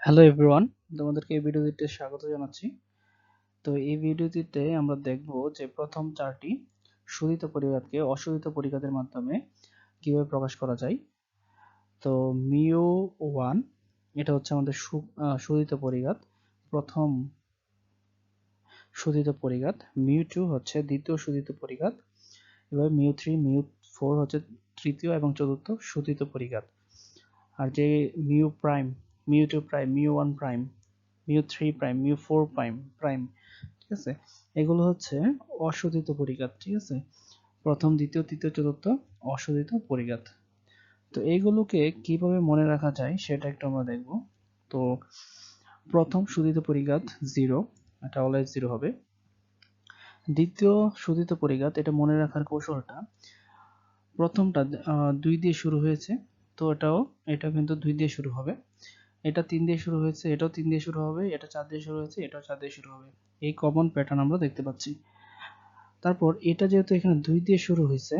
Hello everyone তোমাদেরকে এই ভিডিওটিতে স্বাগত জানাচ্ছি। তো এই ভিডিওটিতে আমরা দেখব যে প্রথম চারটি শোধিত পরিঘাতকে অশোধিত পরিঘাতের মাধ্যমে কীভাবে প্রকাশ করা যায়। তো মিও ওয়ান, এটা হচ্ছে আমাদের শোধিত পরিঘাত। প্রথম শোধিত পরিঘাত মিউ টু হচ্ছে দ্বিতীয় শোধিত পরিঘাত। এবার মিউ থ্রি মিউ ফোর হচ্ছে তৃতীয় এবং চতুর্থ শোধিত পরিঘাত। আর যে mu prime mu two prime mu one prime mu three prime mu four prime prime ঠিক আছে? এগুলো হচ্ছে অশোধিত পরিঘাত, ঠিক আছে? প্রথম, দ্বিতীয়, তৃতীয়, চতুর্থ অশোধিত পরিঘাত। তো এইগুলোকে কীভাবে মনে রাখা যায় সেটা একটু আমরা দেখব। তো প্রথম শোধিত পরিঘাত জিরো এটা অলওয়েজ জিরো হবে। দ্বিতীয় শোধিত পরিঘাত, এটা মনে রাখার কৌশলটা, প্রথমটা দুই দিয়ে শুরু হয়েছে, তো এটাও এটা কিন্তু দুই দিয়ে শুরু হবে। এটা তিন দিয়ে শুরু হয়েছে, এটাও তিন দিয়ে শুরু হবে, এটা চার দিয়ে শুরু হয়েছে, এটাও চার দিয়ে শুরু হবে। এই কমন প্যাটার্ন আমরা দেখতে পাচ্ছি। তারপর এটা যেহেতু এখানে দুই দিয়ে শুরু হয়েছে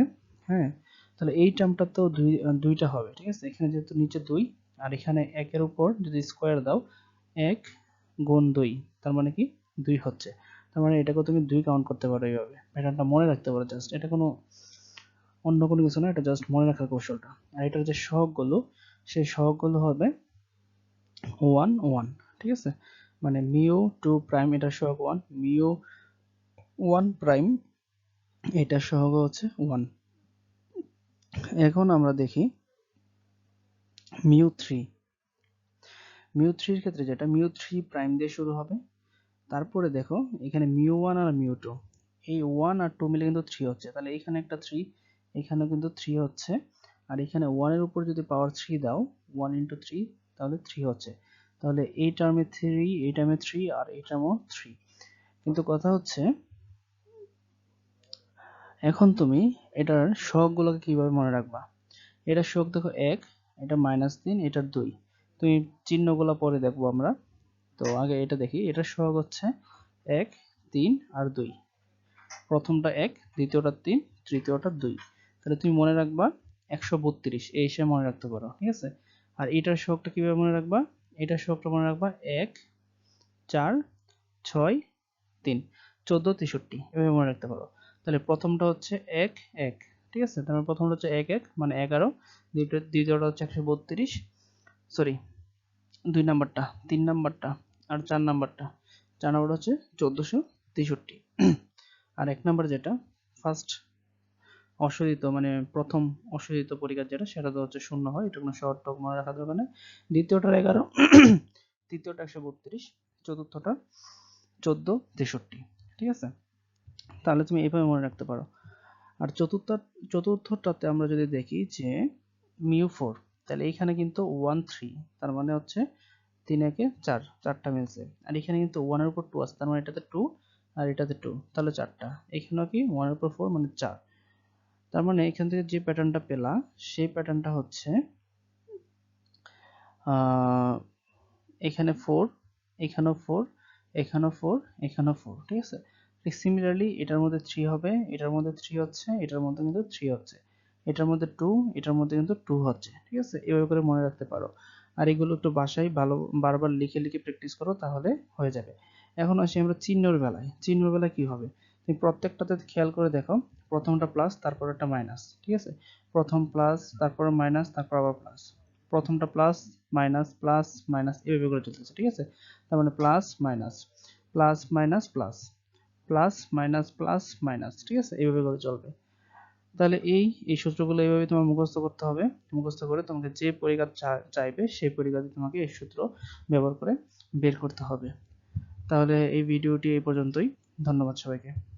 হ্যাঁ তাহলে এই টার্মটা তো দুই, দুইটা হবে, ঠিক আছে? এখানে যেহেতু নিচে দুই, আর এখানে একের উপর যদি স্কোয়ার দাও, এক গুণ দুই, তার মানে কি? দুই হচ্ছে। তার মানে এটাকে তুমি দুই কাউন্ট করতে পারো এইভাবে। প্যাটার্নটা মনে রাখতে পারো জাস্ট এটা কোনো অন্য কোনো কিছু না, এটা জাস্ট মনে রাখার কৌশলটা। আর এটার যে সহগগুলো, সেই সহগগুলো হবে ওয়ান ওয়ান ঠিক আছে? মানে মিউ টু প্রাইম এটা সহগ ওয়ান মিউ ওয়ান প্রাইম এটা সহগ হচ্ছে ওয়ান এখন আমরা দেখি মিউ থ্রি মিউ থ্রির ক্ষেত্রে যেটা মিউ থ্রি প্রাইম দিয়ে শুরু হবে, তারপরে দেখো এখানে মিউ ওয়ান আর মিউ টু এই ওয়ান আর টু মিলে কিন্তু থ্রি হচ্ছে, তাহলে এখানে একটা থ্রি এখানেও কিন্তু থ্রি হচ্ছে, আর এখানে ওয়ানের উপর যদি পাওয়ার থ্রি দাও ওয়ান ইন্টু থ্রি তাহলে থ্রি হচ্ছে। তাহলে এই টার্মে থ্রি এই টার্মে থ্রি আর এই টার্মও থ্রি কিন্তু কথা হচ্ছে, এখন তুমি এটার শখগুলোকে কীভাবে মনে রাখবা? এটার শখ দেখো এক, এটা মাইনাস তিন এটার দুই। তুমি চিহ্নগুলো পরে দেখব আমরা। তো আগে এটা দেখি, এটার শখ হচ্ছে এক, তিন, আর দুই। প্রথমটা এক, দ্বিতীয়টা তিন, তৃতীয়টা দুই। তাহলে তুমি মনে রাখবা একশো বত্রিশ, এই হিসেবে মনে রাখতে পারো, ঠিক আছে? আর এটার শখটা কীভাবে মনে রাখবা? এটার শখটা মনে রাখবা এক, চার, ছয়, তিন। চোদ্দ, তেষট্টি। এভাবে মনে রাখতে পারো। তাহলে প্রথমটা হচ্ছে এক এক। ঠিক আছে? তারপর প্রথমটা হচ্ছে এক এক মানে এগারো। দ্বিতীয় দ্বিতীয়টা হচ্ছে একশো বত্রিশ। সরি, দুই নাম্বারটা, তিন নাম্বারটা আর চার নাম্বারটা। চার নাম্বারটা হচ্ছে চোদ্দোশো তেষট্টি। আর এক নাম্বার যেটা ফার্স্ট অশোধিত মানে প্রথম অশোধিত পরিকার যেটা, সেটা তো হচ্ছে শূন্য হয় এটা কোনো শর্ট মনে রাখার দরকার নেই দ্বিতীয়টার এগারো, তৃতীয়টা একশো বত্রিশ, চতুর্থটা চোদ্দ, তেষট্টি, ঠিক আছে? তাহলে তুমি এইভাবে মনে রাখতে পারো। আর চতুর্থ, চতুর্থটাতে আমরা যদি দেখি যে মিউ ফোর, তাহলে এইখানে কিন্তু ওয়ান থ্রি, তার মানে হচ্ছে তিন একে চার, চারটা মিলছে। আর এখানে কিন্তু ওয়ানের উপর টু আছে, তার মানে এটাতে টু আর এটাতে টু তাহলে চারটা। এখানেও কি ওয়ানের উপর ফোর মানে চার। তার মানে এখান থেকে যে প্যাটার্নটা পেলা, সেই প্যাটার্নটা হচ্ছে এখানে ফোর এখানেও ফোর এখানেও ফোর এখানেও ফোর ঠিক আছে? ঠিক সিমিলারলি এটার মধ্যে থ্রি হবে, এটার মধ্যে থ্রি হচ্ছে, এটার মধ্যে কিন্তু থ্রি হচ্ছে। এটার মধ্যে টু এটার মধ্যে কিন্তু টু হচ্ছে, ঠিক আছে? এভাবে করে মনে রাখতে পারো। আর এগুলো একটু বাসায় ভালো, বারবার লিখে লিখে প্র্যাকটিস করো, তাহলে হয়ে যাবে। এখন আসি আমরা চিহ্নর বেলায়। চিহ্নর বেলায় কি হবে? তুমি প্রত্যেকটাতে খেয়াল করে দেখো। প্রথমটা প্লাস তারপর একটা মাইনাস ঠিক আছে? প্রথম প্লাস তারপর মাইনাস তারপর আবার প্লাস প্রথমটা প্লাস মাইনাস প্লাস মাইনাস এভাবে করে চলতেছে, ঠিক আছে? তার মানে plus minus plus minus plus plus minus plus minus ঠিক আছে? এইভাবে করে চলবে। তাহলে এই এই সূত্রগুলো এইভাবে তোমার মুখস্থ করতে হবে। মুখস্থ করে তোমাকে যে পরিঘাত চাইবে, সেই পরিঘাতে তোমাকে এই সূত্র ব্যবহার করে বের করতে হবে। তাহলে এই ভিডিওটি এই পর্যন্তই। ধন্যবাদ সবাইকে।